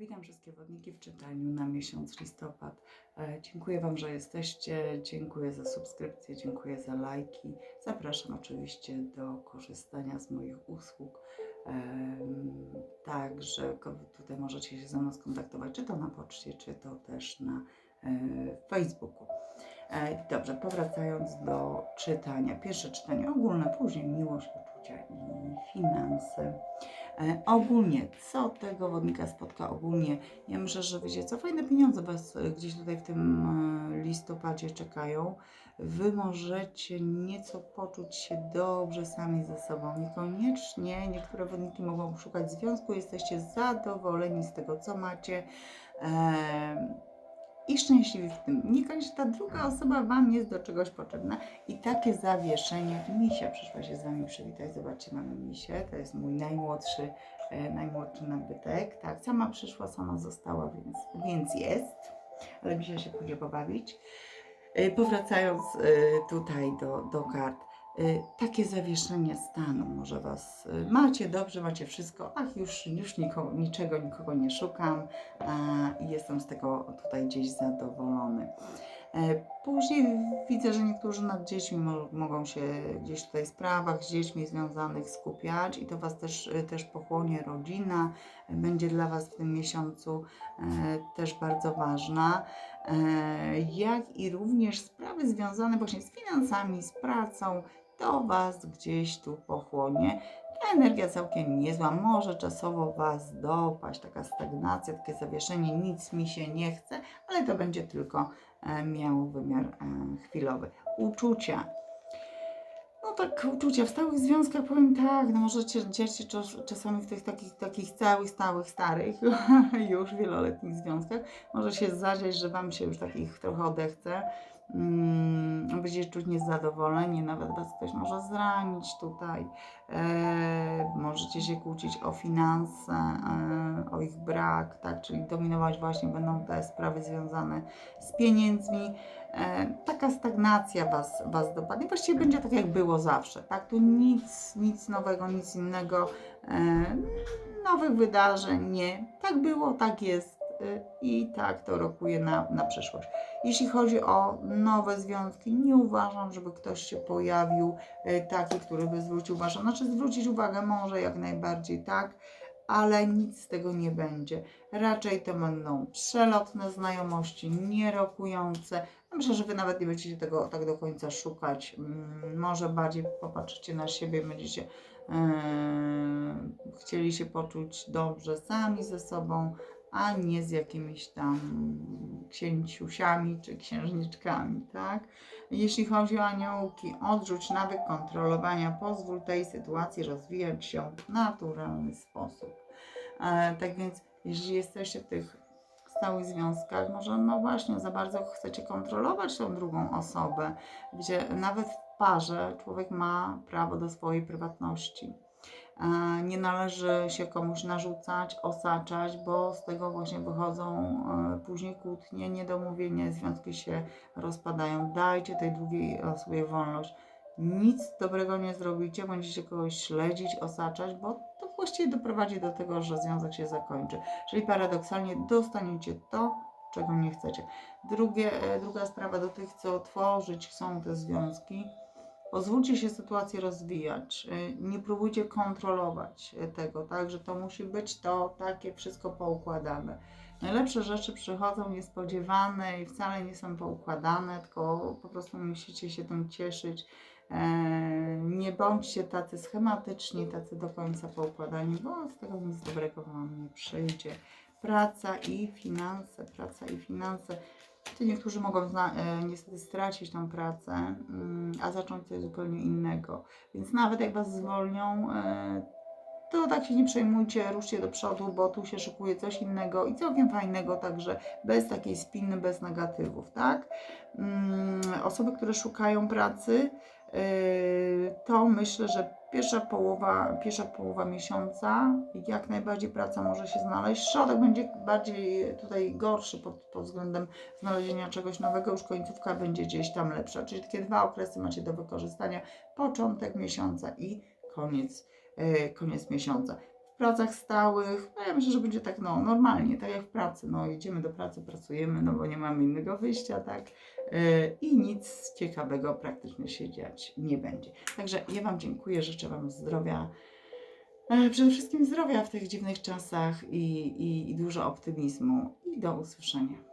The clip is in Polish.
Witam wszystkie wodniki w czytaniu na miesiąc listopad. E, Dziękuję Wam, że jesteście. Dziękuję za subskrypcję, dziękuję za lajki. Zapraszam oczywiście do korzystania z moich usług. Także tutaj możecie się ze mną skontaktować, czy to na poczcie, czy to też na e, Facebooku. E, Dobrze, powracając do czytania. Pierwsze czytanie ogólne, później miłość, uczucia i finanse. E, ogólnie, co tego wodnika spotka ogólnie? Ja myślę, że wiecie co, fajne pieniądze Was e, gdzieś tutaj w tym e, listopadzie czekają. Wy możecie nieco poczuć się dobrze sami ze sobą. Niekoniecznie niektóre wodniki mogą szukać związku, jesteście zadowoleni z tego, co macie. Em, i szczęśliwi w tym. Niekoniecznie ta druga osoba Wam jest do czegoś potrzebna i takie zawieszenie. Misia przyszła się z Wami przywitać. Zobaczcie, mamy Misię. To jest mój najmłodszy, e, najmłodszy nabytek. Tak, sama przyszła, sama została, więc, więc jest. Ale Misia się pójdzie pobawić. E, Powracając e, tutaj do, do kart. E, Takie zawieszenie stanu może Was. e, Macie dobrze, macie wszystko. Ach, już, już nikogo, niczego, nikogo nie szukam i jestem z tego tutaj gdzieś zadowolony. Później widzę, że niektórzy nad dziećmi mo- mogą się gdzieś tutaj w sprawach z dziećmi związanych skupiać i to Was też, też pochłonie rodzina, będzie dla Was w tym miesiącu e, też bardzo ważna, e, jak i również sprawy związane właśnie z finansami, z pracą, to Was gdzieś tu pochłonie. Ta energia całkiem niezła, może czasowo Was dopaść, taka stagnacja, takie zawieszenie, nic mi się nie chce, ale to będzie tylko miało wymiar e, chwilowy. Uczucia. No tak, uczucia w stałych związkach powiem tak, no możecie dziać się czas, czasami w tych takich, takich całych, stałych, starych, już wieloletnich związkach. Może się zdarzyć, że Wam się już takich trochę odechce. Mm, będziecie czuć niezadowolenie, nawet Was ktoś może zranić tutaj. E, możecie się kłócić o finanse, e, o ich brak, tak, czyli dominować właśnie będą te sprawy związane z pieniędzmi. E, taka stagnacja was, was dopadnie. Właściwie będzie tak, jak było zawsze, tak? Tu nic, nic nowego, nic innego, e, nowych wydarzeń, nie. Tak było, tak jest i tak to rokuje na, na przyszłość. Jeśli chodzi o nowe związki, nie uważam, żeby ktoś się pojawił e, taki, który by zwrócił Waszą, znaczy zwrócić uwagę może jak najbardziej, tak, ale nic z tego nie będzie. Raczej to będą przelotne znajomości, nierokujące. Myślę, że Wy nawet nie będziecie tego tak do końca szukać. Mm, Może bardziej popatrzycie na siebie, będziecie e, chcieli się poczuć dobrze sami ze sobą, a nie z jakimiś tam księciusiami czy księżniczkami, tak? Jeśli chodzi o aniołki, odrzuć nawyk kontrolowania, pozwól tej sytuacji rozwijać się w naturalny sposób. E, tak więc, jeśli jesteście w tych stałych związkach, może no właśnie za bardzo chcecie kontrolować tą drugą osobę, gdzie nawet w parze człowiek ma prawo do swojej prywatności. Nie należy się komuś narzucać, osaczać, bo z tego właśnie wychodzą e, później kłótnie, niedomówienia, związki się rozpadają. Dajcie tej drugiej osobie wolność. Nic dobrego nie zrobicie, będziecie kogoś śledzić, osaczać, bo to właściwie doprowadzi do tego, że związek się zakończy. Czyli paradoksalnie dostaniecie to, czego nie chcecie. Drugie, e, druga sprawa do tych, co tworzyć chcą te związki. Pozwólcie się sytuację rozwijać. Y, Nie próbujcie kontrolować y, tego, tak, że to musi być to takie wszystko poukładane. Najlepsze rzeczy przychodzą niespodziewane i wcale nie są poukładane, tylko po prostu musicie się tym cieszyć. E, Nie bądźcie tacy schematyczni, tacy do końca poukładani, bo z tego nic dobrego Wam nie przyjdzie. Praca i finanse, praca i finanse. To niektórzy mogą e, niestety stracić tą pracę, mm, a zacząć coś zupełnie innego. Więc nawet jak Was zwolnią, e, to tak się nie przejmujcie, ruszcie do przodu, bo tu się szykuje coś innego i całkiem fajnego, także bez takiej spiny, bez negatywów, tak? Mm, Osoby, które szukają pracy, to myślę, że pierwsza połowa, pierwsza połowa miesiąca jak najbardziej praca może się znaleźć. Środek będzie bardziej tutaj gorszy pod, pod względem znalezienia czegoś nowego, już końcówka będzie gdzieś tam lepsza. Czyli takie dwa okresy macie do wykorzystania: początek miesiąca i koniec, e, koniec miesiąca. Pracach stałych. No ja myślę, że będzie tak no, normalnie, tak jak w pracy. No, idziemy do pracy, pracujemy, no bo nie mamy innego wyjścia, tak? Yy, I nic ciekawego praktycznie się dziać nie będzie. Także ja Wam dziękuję, życzę Wam zdrowia. E, Przede wszystkim zdrowia w tych dziwnych czasach i, i, i dużo optymizmu. I do usłyszenia.